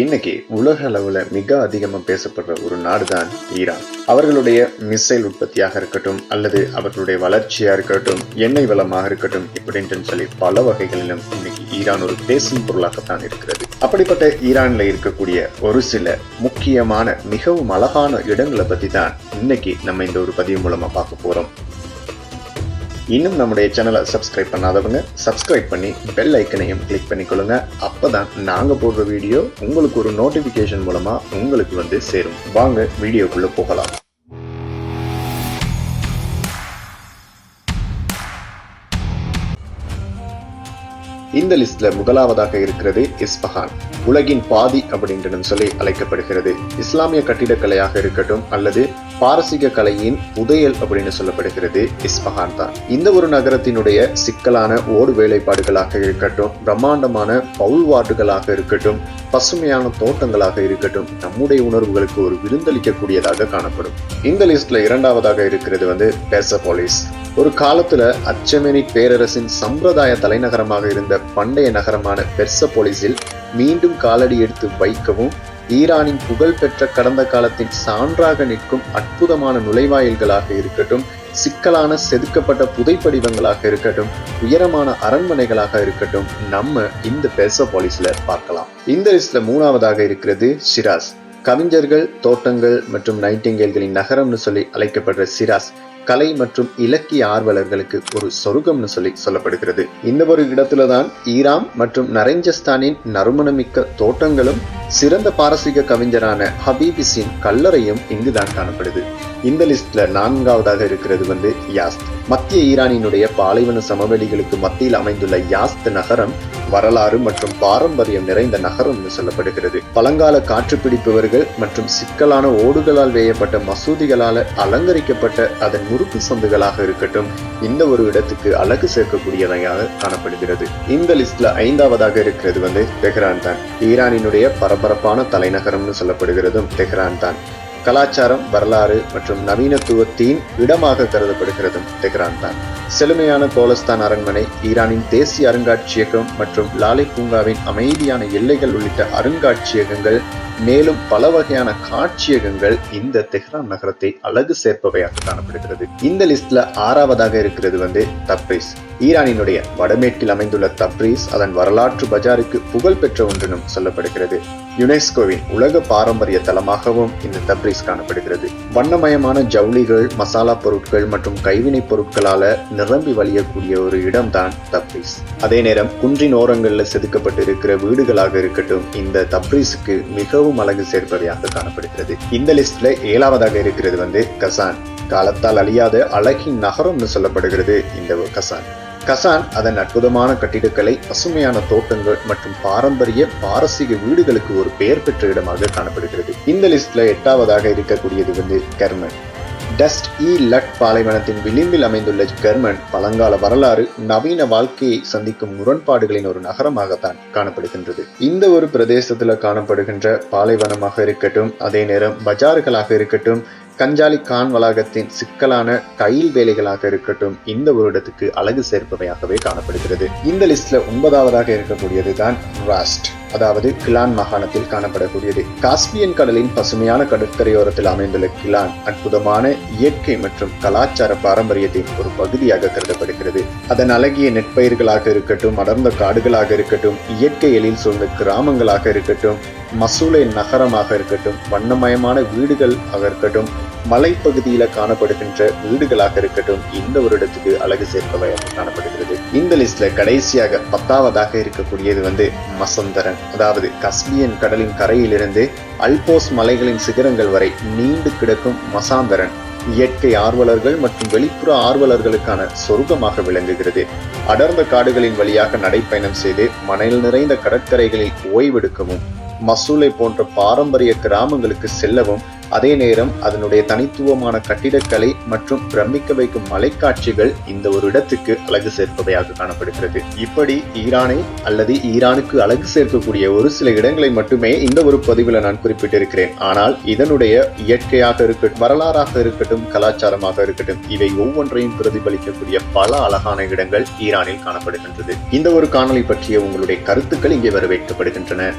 இன்னைக்கு உலக அளவுல மிக அதிகமாக பேசப்படுற ஒரு நாடு தான் ஈரான். அவர்களுடைய மிசைல் உற்பத்தியாக இருக்கட்டும் அல்லது அவர்களுடைய வளர்ச்சியா இருக்கட்டும் எண்ணெய் வளமாக இருக்கட்டும் இப்படின்ட்டு சொல்லி பல வகைகளிலும் இன்னைக்கு ஈரான் ஒரு பேசும் பொருளாகத்தான் இருக்கிறது. அப்படிப்பட்ட ஈரான்ல இருக்கக்கூடிய ஒரு சில முக்கியமான மிகவும் அழகான இடங்களை பத்தி தான் இன்னைக்கு நம்ம இந்த ஒரு பதிவு மூலமா பார்க்க போறோம். இன்னும் நம்முடைய சேனலை சப்ஸ்கிரைப் பண்ணாதவங்க சப்ஸ்கிரைப் பண்ணி பெல் ஐக்கனையும் கிளிக் பண்ணிக்கொள்ளுங்க. அப்பதான் நாங்க போடுற வீடியோ உங்களுக்கு ஒரு நோட்டிபிகேஷன் மூலமா உங்களுக்கு வந்து சேரும். வாங்க வீடியோக்குள்ளே போகலாம். இந்த லிஸ்ட்ல முதலாவதாக இருக்கிறது இஸ்பஹான். உலகின் பாதி அப்படின்ட்டு சொல்லி அழைக்கப்படுகிறது. இஸ்லாமிய கட்டிடக்கலையாக இருக்கட்டும் அல்லது பாரசீக கலையின் புதையல் அப்படின்னு சொல்லப்படுகிறது இஸ்பஹான் தான் இந்த ஒரு நகரத்தினுடைய சிக்கலான ஓடு வேலைப்பாடுகளாக இருக்கட்டும் பிரம்மாண்டமான பவுல்வாட்டுகளாக இருக்கட்டும் பசுமையான தோட்டங்களாக இருக்கட்டும் நம்முடைய உணர்வுகளுக்கு ஒரு விருந்தளிக்கக்கூடியதாக காணப்படும். இந்த லிஸ்ட்ல இரண்டாவதாக இருக்கிறது வந்து பெர்சபோலிஸ். ஒரு காலத்துல அச்சமெனி பேரரசின் சம்பிரதாய தலைநகரமாக இருந்த பண்டைய நகரமான பெர்சபோலிஸில் மீண்டும் காலடி எடுத்து வைக்கவும் ஈரானின் புகழ்பெற்ற கடந்த காலத்தின் சான்றாக நிற்கும் அற்புதமான நுழைவாயில்களாக இருக்கட்டும் சிக்கலான செதுக்கப்பட்ட புதைப்படிவங்களாக இருக்கட்டும் உயரமான அரண்மனைகளாக இருக்கட்டும் நம்ம இந்த பெர்சோபாலிஸ்ல பார்க்கலாம். இந்த லிஸ்ட்ல மூணாவதாக இருக்கிறது ஷிராஸ் கவிஞர்கள் தோட்டங்கள் மற்றும் நைட்டிங்கேல்களின் நகரம்னு சொல்லி அழைக்கப்படுற சிராஸ். கலை மற்றும் இலக்கிய ஆர்வலர்களுக்கு ஒரு சொருகம்னு சொல்லி சொல்லப்படுகிறது. இந்த ஒரு இடத்துல தான் ஈராம் மற்றும் நரேஞ்சஸ்தானின் நறுமணமிக்க தோட்டங்களும் சிறந்த பாரசீக கவிஞரான ஹபீபிஸின் கல்லறையும் இங்குதான் காணப்படுது. இந்த லிஸ்ட்ல நான்காவதாக இருக்கிறது வந்து யாஸ்த். மத்திய ஈரானினுடைய பாலைவன சமவெளிகளுக்கு மத்தியில் அமைந்துள்ள யாஸ்த் நகரம் வரலாறு மற்றும் பாரம்பரியம் நிறைந்த நகரம்னு சொல்லப்படுகிறது. பழங்கால காற்றுப்பிடிப்பவர்கள் மற்றும் சிக்கலான ஓடுகளால் வேயப்பட்ட மசூதிகளால் அலங்கரிக்கப்பட்ட அதன் முறுக்கு சந்துகளாக இருக்கட்டும் இந்த ஒரு இடத்துக்கு அழகு சேர்க்கக்கூடியதாக காணப்படுகிறது. இந்த லிஸ்ட்ல ஐந்தாவதாக இருக்கிறது வந்து தெஹ்ரான் தான் ஈரானினுடைய பரபரப்பான தலைநகரம்னு சொல்லப்படுகிறதும் தெஹ்ரான் தான் கலாச்சாரம் வரலாறு மற்றும் நவீனத்துவத்தின் இடமாக கருதப்படுகிறதும் தெஹ்ரான் தான். செழுமையான கோலஸ்தான் அரண்மனை ஈரானின் தேசிய அருங்காட்சியகம் மற்றும் லாலை பூங்காவின் அமைதியான எல்லைகள் உள்ளிட்ட அருங்காட்சியகங்கள் மேலும் பல வகையான காட்சியகங்கள் இந்த தெஹ்ரான் நகரத்தை அழகு சேர்ப்பவையாக காணப்படுகிறது. இந்த லிஸ்ட்ல ஆறாவதாக இருக்கிறது வந்து தப்ரீஸ். ஈரானினுடைய வடமேற்கில் அமைந்துள்ள தப்ரீஸ் அதன் வரலாற்று பஜாருக்கு புகழ் பெற்ற ஒன்றினும் சொல்லப்படுகிறது. யுனெஸ்கோவின் உலக பாரம்பரிய தலமாகவும் இந்த தப்ரீஸ் காணப்படுகிறது. வண்ணமயமான ஜவுளிகள் மசாலா பொருட்கள் மற்றும் கைவினைப் பொருட்களால நிரம்பி வழியக்கூடிய ஒரு இடம்தான் தப்ரீஸ். அதே நேரம் குன்றின் ஓரங்களில் செதுக்கப்பட்டு இருக்கிற வீடுகளாக இருக்கட்டும் இந்த தப்ரீஸுக்கு மிகவும் அழகு சேர்ப்பவையாக காணப்படுகிறது. இந்த லிஸ்ட்ல ஏழாவதாக இருக்கிறது வந்து கசான். காலத்தால் அழியாத அழகின் நகரம்னு சொல்லப்படுகிறது இந்த கசான். கசான் அதன் அற்புதமான கட்டிடக்கலை பசுமையான தோட்டங்கள் மற்றும் பாரம்பரிய பாரசீக வீடுகளுக்கு ஒரு பெயர் பெற்ற இடமாக காணப்படுகிறது. இந்த லிஸ்ட்ல எட்டாவதாக இருக்கக்கூடியது வந்து கர்மன். டஸ்ட் இ லட் பாலைவனத்தின் விளிம்பில் அமைந்துள்ள கெர்மன் பழங்கால வரலாறு நவீன வாழ்க்கையை சந்திக்கும் முரண்பாடுகளின் ஒரு நகரமாகத்தான் காணப்படுகின்றது. இந்த ஒரு பிரதேசத்துல காணப்படுகின்ற பாலைவனமாக இருக்கட்டும் அதே நேரம் பஜார்களாக இருக்கட்டும் கஞ்சாலி கான் வளாகத்தின் சிக்கலான டைல் வேலைகளாக இருக்கட்டும் இந்த வருடத்துக்கு அழகு சேர்ப்பவையாகவே காணப்படுகிறது. இந்த லிஸ்ட்ல ஒன்பதாவதாக இருக்கக்கூடியது தான் ராஸ்ட் அதாவது கிலான் மாகாணத்தில் காணப்படக்கூடியது. காஸ்பியன் கடலின் பசுமையான கடற்கரையோரத்தில் அமைந்துள்ள கிலான் அற்புதமான இயற்கை மற்றும் கலாச்சார பாரம்பரியத்தின் ஒரு பகுதியாக கருதப்படுகிறது. அதன் அழகிய நெற்பயிர்களாக இருக்கட்டும் அடர்ந்த காடுகளாக இருக்கட்டும் இயற்கை எழில் சூழ்ந்த கிராமங்களாக இருக்கட்டும் மசூலை நகரமாக இருக்கட்டும் வண்ணமயமான வீடுகள் ஆக இருக்கட்டும் மலைப்பகுதியில காணப்படுகின்ற வீடுகளாக இருக்கட்டும் இந்த ஒரு இடத்துக்கு அழகு சேர்ப்பவையாக காணப்படுகிறது. இந்த லிஸ்ட்ல கடைசியாக பத்தாவதாக இருக்கக்கூடியது வந்து மசந்தரன். அதாவது கஸ்பியன் கடலின் கரையிலிருந்து அல்போஸ் மலைகளின் சிகரங்கள் வரை நீண்டு கிடக்கும் மசாந்தரன் இயற்கை ஆர்வலர்கள் மற்றும் வெளிப்புற ஆர்வலர்களுக்கான சொர்க்கமாக விளங்குகிறது. அடர்ந்த காடுகளின் வழியாக நடைப்பயணம் செய்து மணல் நிறைந்த கடற்கரைகளில் ஓய்வெடுக்கவும் மசூலை போன்ற பாரம்பரிய கிராமங்களுக்கு செல்லவும் அதே நேரம் அதனுடைய தனித்துவமான கட்டிடக்கலை மற்றும் பிரமிக்க வைக்கும் மலைக்காட்சிகள் இந்த ஒரு இடத்துக்கு அழகு சேர்ப்பவையாக காணப்படுகிறது. இப்படி ஈரானை அல்லது ஈரானுக்கு அழகு சேர்க்கக்கூடிய ஒரு சில இடங்களை மட்டுமே இந்த ஒரு பதிவில் நான் குறிப்பிட்டிருக்கிறேன். ஆனால் இதனுடைய இயற்கையாக இருக்கட்டும் வரலாறாக இருக்கட்டும் கலாச்சாரமாக இருக்கட்டும் இவை ஒவ்வொன்றையும் பிரதிபலிக்கக்கூடிய பல அழகான இடங்கள் ஈரானில் காணப்படுகின்றது. இந்த ஒரு காணொலி பற்றிய உங்களுடைய கருத்துக்கள் இங்கே வரவேற்கப்படுகின்றன.